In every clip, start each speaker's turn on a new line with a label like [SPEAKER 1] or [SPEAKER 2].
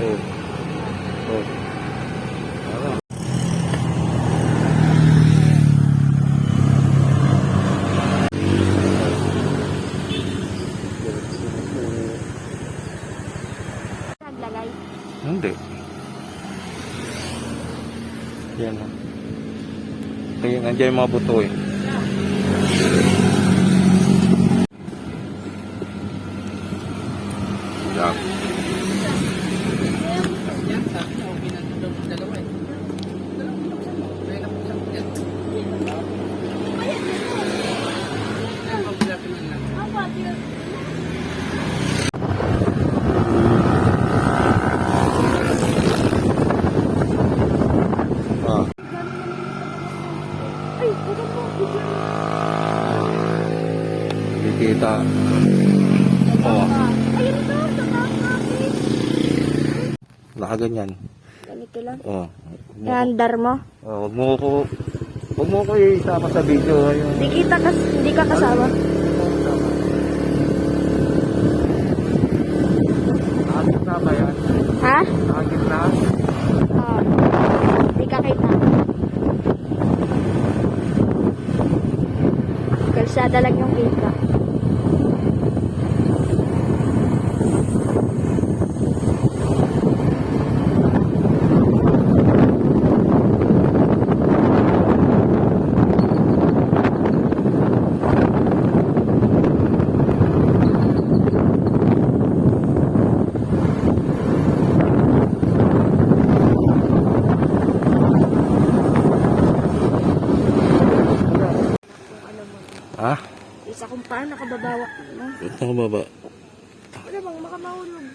[SPEAKER 1] Oh. Oh. Ano?
[SPEAKER 2] Naglagay.
[SPEAKER 1] Hindi. Yan. Kaya nandiyan yung mga buto eh. Kikita. Oh.
[SPEAKER 2] Ayun.
[SPEAKER 1] Nakaganyan.
[SPEAKER 2] Ganito lang.
[SPEAKER 1] Oh.
[SPEAKER 2] Iandar mo.
[SPEAKER 1] Oh, wag mo ko wag mo ko isama sa video yung
[SPEAKER 2] Hindi kita kas hindi ka kasama.
[SPEAKER 1] Nakagit na ba yan?
[SPEAKER 2] Ha?
[SPEAKER 1] Nakagit na?
[SPEAKER 2] Oo. Hindi ka kita. Kalsada lang yung kita.
[SPEAKER 1] Ha?
[SPEAKER 2] Isa kung paano nakababawa. No?
[SPEAKER 1] Ito ko baba.
[SPEAKER 2] Wala bang makamahulog.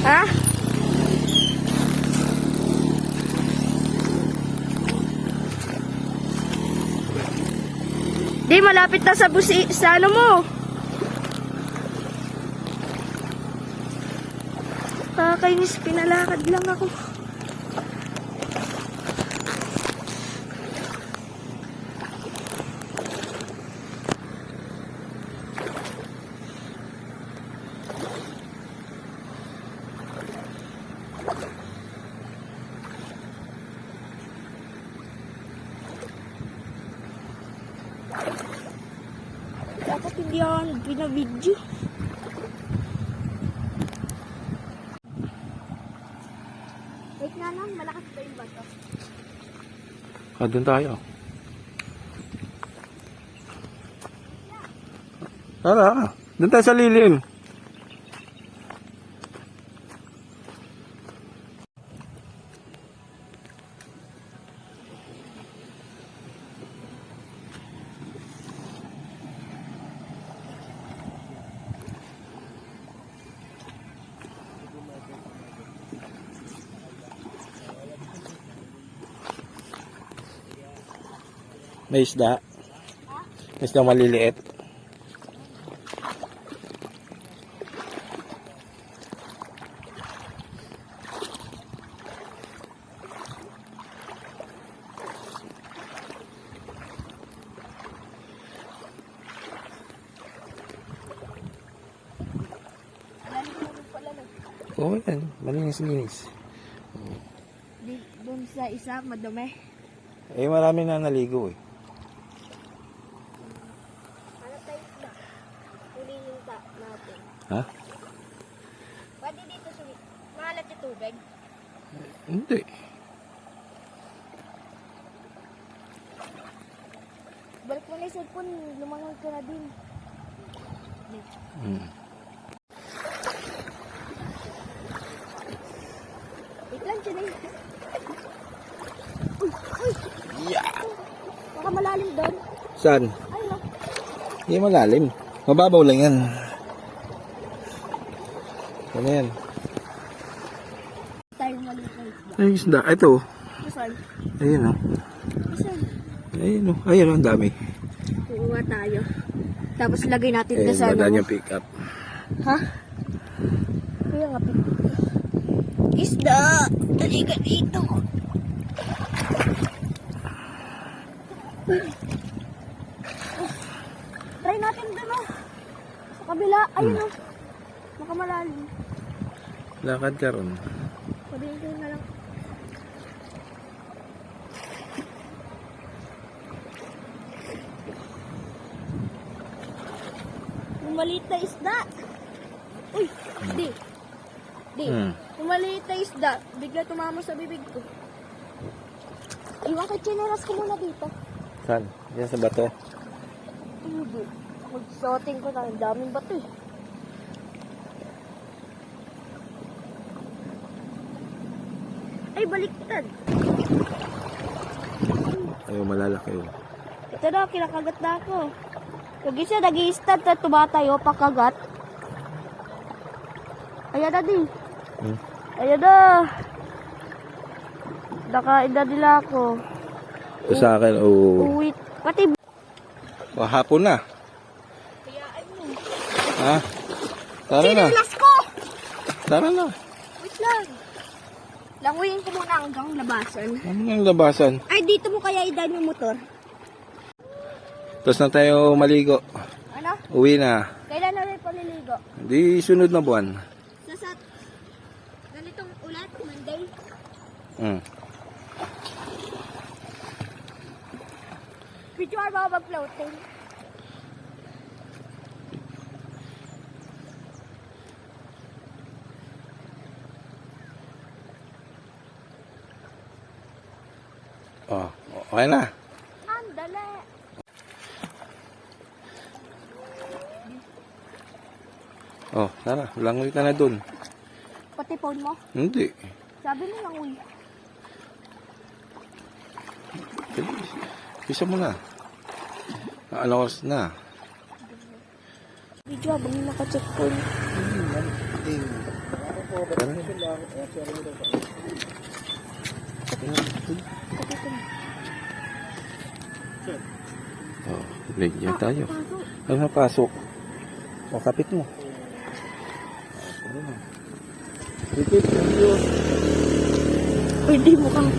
[SPEAKER 2] Ha? Di, malapit na sa busi, sa ano mo. Kakainis, pinalakad lang ako. Hindi ako binabidyo. Wait nga lang, malakas pa yung bato.
[SPEAKER 1] Ah, doon tayo. Tara, doon tayo sa lilim. May isda. May isda maliliit. Oo yan, malinis-linis.
[SPEAKER 2] Di, dun sa isa, madumi.
[SPEAKER 1] Eh, marami na naligo eh.
[SPEAKER 2] Ano tayo na? Hulihin ta natin.
[SPEAKER 1] Ha?
[SPEAKER 2] Pwede dito sumi... Mahalat yung tubig.
[SPEAKER 1] Hindi.
[SPEAKER 2] Balik mo na yung cellphone, lumangon ka na din.
[SPEAKER 1] Hmm.
[SPEAKER 2] Wait lang. Uy, uy. Baka malalim doon.
[SPEAKER 1] Saan?
[SPEAKER 2] Ay, no.
[SPEAKER 1] Hindi malalim. Mababaw lang yan. Ano yan? Ay, isda. Ito.
[SPEAKER 2] Saan?
[SPEAKER 1] Ayun o.
[SPEAKER 2] Saan?
[SPEAKER 1] Ayun o. Ayun o. Ang dami.
[SPEAKER 2] Kuha tayo. Tapos lagay natin
[SPEAKER 1] Eh,
[SPEAKER 2] doon sa ano.
[SPEAKER 1] niya pick up.
[SPEAKER 2] Ha? Kaya nga, pick Isda! Dali ka dito. Try natin doon oh. Sa kabila. Ayun oh. Makamalalim.
[SPEAKER 1] Lakad ka ron.
[SPEAKER 2] Sabihin ko na lang. Yung maliit na isda. Uy, di. Di.
[SPEAKER 1] Hmm.
[SPEAKER 2] Yung maliit na isda, bigla tumama sa bibig ko. Iwan kay chineras ko muna dito.
[SPEAKER 1] Saan? Yan sa bato.
[SPEAKER 2] Hindi. Mag-shooting ko na. Ang daming bato eh. Ay, baliktad.
[SPEAKER 1] Ayaw malalaki oh.
[SPEAKER 2] Ito daw, kinakagat na ako. Yung isa, nag-i-stand na tumatayo, pakagat. Ayan na din.
[SPEAKER 1] Hmm.
[SPEAKER 2] Ayan na. Nakain na nila ako.
[SPEAKER 1] Ito sa akin, oh.
[SPEAKER 2] Uwit. Pati
[SPEAKER 1] Oh, hapon na.
[SPEAKER 2] Kaya ano.
[SPEAKER 1] Ha? Tara na.
[SPEAKER 2] Sinilas ko!
[SPEAKER 1] Tara na.
[SPEAKER 2] Wait lang. Languyin ko muna hanggang labasan.
[SPEAKER 1] Yung labasan?
[SPEAKER 2] Ay, dito mo kaya idan yung motor.
[SPEAKER 1] Tapos na tayo maligo.
[SPEAKER 2] Ano?
[SPEAKER 1] Uwi na.
[SPEAKER 2] Kailan na rin paliligo?
[SPEAKER 1] Di sunod na buwan.
[SPEAKER 2] Sa sat... Ganitong ulat, Monday.
[SPEAKER 1] Hmm.
[SPEAKER 2] Ka ba mag-floating?
[SPEAKER 1] Oh, okay na.
[SPEAKER 2] Andale.
[SPEAKER 1] Oh, tara. Langoy ka na dun.
[SPEAKER 2] Pati phone mo?
[SPEAKER 1] Hindi.
[SPEAKER 2] Sabi mo lang, uy.
[SPEAKER 1] Isa mo na. Oras na?
[SPEAKER 2] Video habang naka-check ko.
[SPEAKER 1] Tara. Oh, bigyan tayo. Ay, napasok. O, kapit mo.
[SPEAKER 2] Pwede mo kang...